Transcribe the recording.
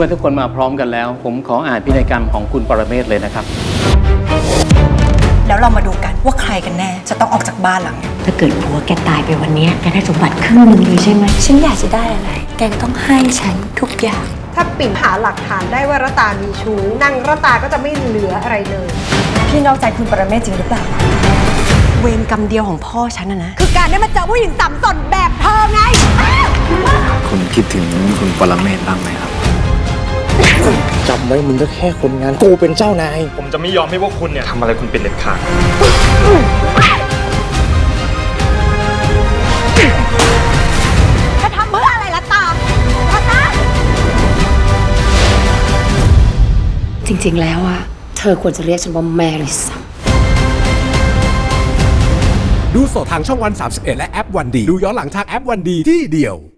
มื่อทุกคนมาพร้อมกันแล้ว ผมขออ่านพินัยกรรมของคุณปรเมศเลยนะครับ แล้วเรามาดูกันว่าใครกันแน่ จะต้องออกจากบ้านหลังนี้ถ้าเกิดผัวแกตายไปวันเนี้ยแกได้สมบัติครึ่งหนึ่งเลยใช่ไหม ฉันอยากจะได้อะไร แกก็ต้องให้ฉันทุกอย่าง ถ้าปิ่นหาหลักฐานได้ว่ารัตามีชู้นางรัตาก็จะไม่เหลืออะไรเลย พี่นอกใจคุณปรเมศจริงหรือเปล่า เวรกรรมเดียวของพ่อฉันนะนะ คือการได้มาเจอผู้หญิงต่ำสนแบบเธอไง คุณคิดถึงคุณปรเมศบ้างไหมครับ จำไว้มึงก็แค่คนงานกูเป็นเจ้านาย ผมจะไม่ยอมให้พวกคุณเนี่ยทำอะไรคุณเป็นเด็ดขาดถ้าทำเพื่ออะไรรัตารัตาจริงๆ แล้วอะเธอควรจะเรียกฉันว่าแม่เลยซ้ำดูสดทางช่องวัน 31 และแอปวันดี ดูย้อนหลังทางแอปวันดีที่เดียว